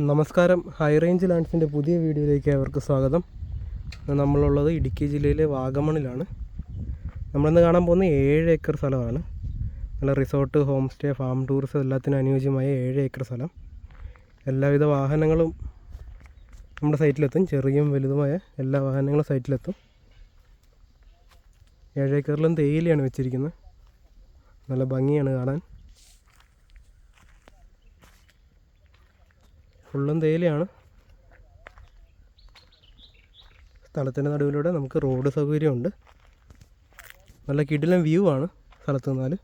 നമസ്കാരം. High range ലാൻഡ്സിന്റെ പുതിയ വീഡിയോയിലേക്ക് അവർക്ക് സ്വാഗതം. നമ്മളുള്ളത് ഇടുക്കി ജില്ലയിലെ വാഗമണിലാണ്. നമ്മളിന്ന് കാണാൻ പോകുന്ന ഏഴ് ഏക്കർ സ്ഥലമാണ്. നല്ല resort home stay farm tourism എല്ലാത്തിനും അനുയോജ്യമായ ഏഴ് ഏക്കർ സ്ഥലം. എല്ലാവിധ വാഹനങ്ങളും നമ്മുടെ സൈറ്റിലെത്തും. ചെറിയും വലുതുമായ എല്ലാ വാഹനങ്ങളും സൈറ്റിലെത്തും. ഏഴ് ഏക്കറിലും തേയിലയാണ് വെച്ചിരിക്കുന്നത്. നല്ല ഭംഗിയാണ് കാണാൻ. ഫുള്ളും തേയിലയാണ്. സ്ഥലത്തിന്റെ നടുവിലൂടെ നമുക്ക് റോഡ് സൗകര്യമുണ്ട്. നല്ല കിടിലം വ്യൂ ആണ് സ്ഥലത്ത് നിന്നാൽ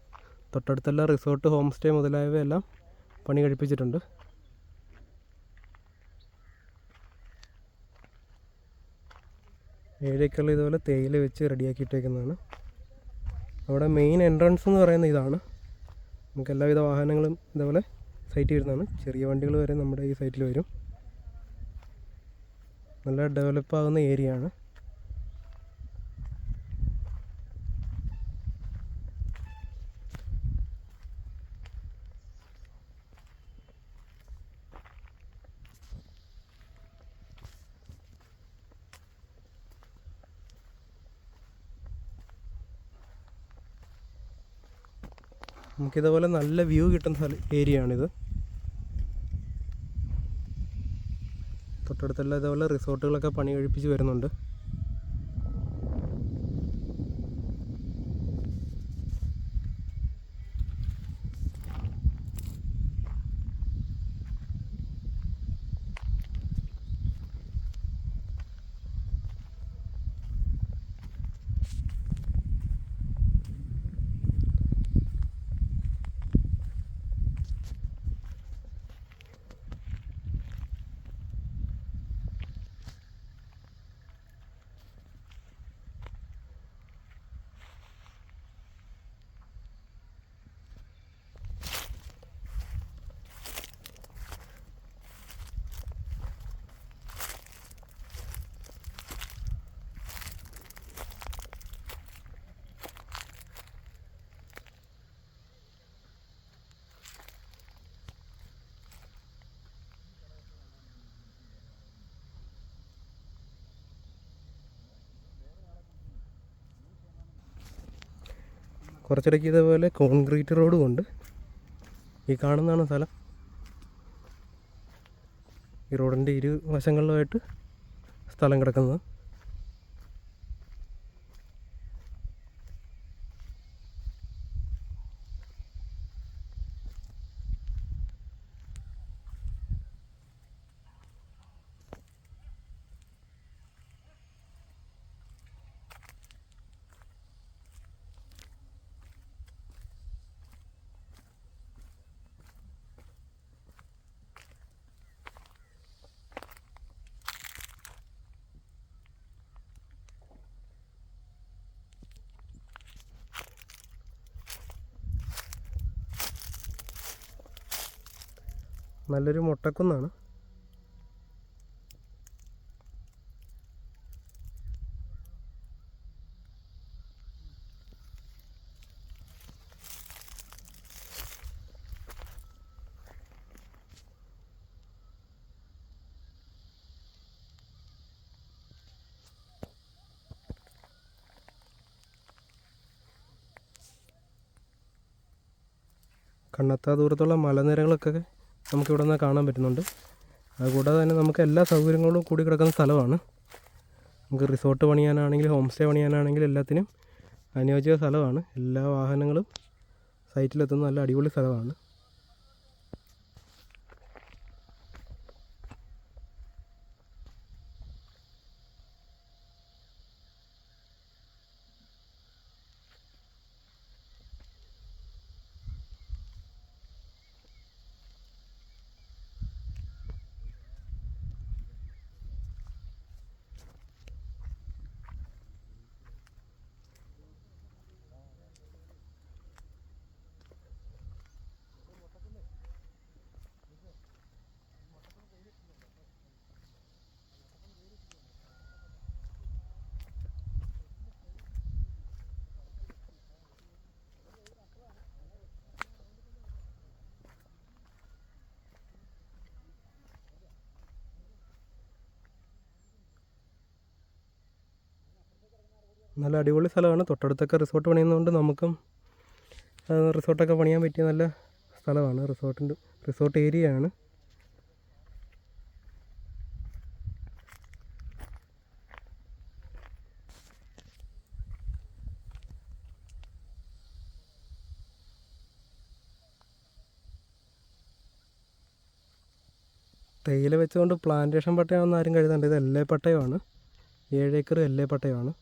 തൊട്ടടുത്തെല്ലാം റിസോർട്ട് ഹോം സ്റ്റേ മുതലായവയെല്ലാം പണി കഴിപ്പിച്ചിട്ടുണ്ട്. ഏഴേക്കറിൽ ഇതുപോലെ തേയില വെച്ച് റെഡിയാക്കിയിട്ടേക്കുന്നതാണ്. അവിടെ മെയിൻ എൻട്രൻസ് എന്ന് പറയുന്ന ഇതാണ്. നമുക്ക് എല്ലാവിധ വാഹനങ്ങളും ഇതേപോലെ സൈറ്റിൽ വരുന്നതാണ്. ചെറിയ വണ്ടികൾ വരെ നമ്മുടെ ഈ സൈറ്റിൽ വരും. നല്ല ഡെവലപ്പ് ആകുന്ന ഏരിയ ആണ് നമുക്കിതേപോലെ നല്ല വ്യൂ കിട്ടുന്ന ഏരിയ ആണിത് തൊട്ടടുത്തെല്ലാം ഇതേപോലെ റിസോർട്ടുകളൊക്കെ പണി കഴിപ്പിച്ച് വരുന്നുണ്ട്. കുറച്ചിടയ്ക്ക് ഇതേപോലെ കോൺക്രീറ്റ് റോഡും ഉണ്ട് ഈ കാണുന്നതാണ് സ്ഥലം. ഈ റോഡിന്റെ ഇരു വശങ്ങളിലുമായിട്ട് സ്ഥലം കിടക്കുന്നത്. നല്ലൊരു മുട്ടക്കുന്നാണ്. കണ്ണെത്താ ദൂരത്തുള്ള മലനിരകളൊക്കെ നമുക്കിവിടെ നിന്ന് കാണാൻ പറ്റുന്നുണ്ട്. അതുകൂടാതെ തന്നെ നമുക്ക് എല്ലാ സൗകര്യങ്ങളും കൂടി കിടക്കുന്ന സ്ഥലമാണ്. നമുക്ക് റിസോർട്ട് പണിയാനാണെങ്കിൽ ഹോം സ്റ്റേ പണിയാനാണെങ്കിലും എല്ലാത്തിനും അനുയോജ്യ സ്ഥലമാണ്. എല്ലാ വാഹനങ്ങളും സൈറ്റിലെത്തുന്ന നല്ല അടിപൊളി സ്ഥലമാണ്. നല്ല അടിപൊളി സ്ഥലമാണ്. തൊട്ടടുത്തൊക്കെ റിസോർട്ട് പണിയുന്നതുകൊണ്ട് നമുക്കും റിസോർട്ടൊക്കെ പണിയാൻ പറ്റിയ നല്ല സ്ഥലമാണ്. റിസോർട്ടിന്റെ റിസോർട്ട് ഏരിയ ആണ് തേയില വെച്ചുകൊണ്ട് പ്ലാന്റേഷൻ പട്ടയമാണെന്ന് ആരും കരുതണ്ട. ഇത് എല്ലേ പട്ടയമാണ്. ഏഴേക്കർ എല്ലേ പട്ടയമാണ്.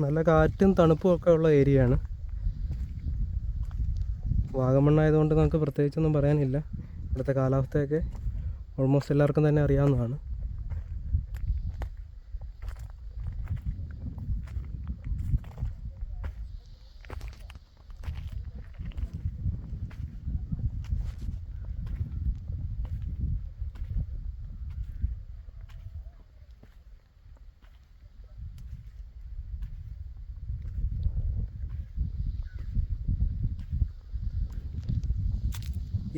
നല്ല കാറ്റും തണുപ്പും ഒക്കെ ഉള്ള ഏരിയ ആണ് വാഗമണ്ണായതുകൊണ്ട് നമുക്ക് പ്രത്യേകിച്ചൊന്നും പറയാനില്ല. ഇവിടുത്തെ കാലാവസ്ഥയൊക്കെ ഓൾമോസ്റ്റ് എല്ലാവർക്കും തന്നെ അറിയാവുന്നതാണ്.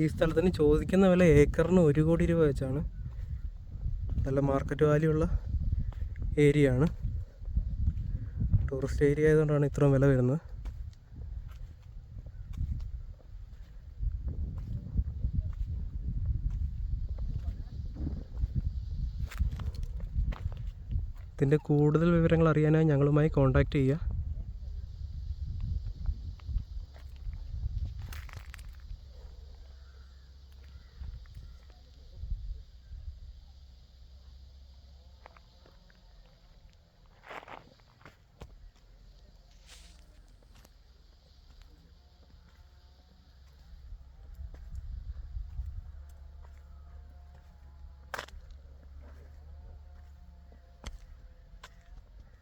ഈ സ്ഥലത്തിന് ചോദിക്കുന്ന വില ഏക്കറിന് ഒരു കോടി രൂപ വെച്ചാണ്. നല്ല മാർക്കറ്റ് വാല്യൂ ഉള്ള ഏരിയ ആണ്. ടൂറിസ്റ്റ് ഏരിയ ആയതുകൊണ്ടാണ് ഇത്രയും വില വരുന്നത്. ഇതിന്റെ കൂടുതൽ വിവരങ്ങൾ അറിയാനായി ഞങ്ങളുമായി കോൺടാക്റ്റ് ചെയ്യുക.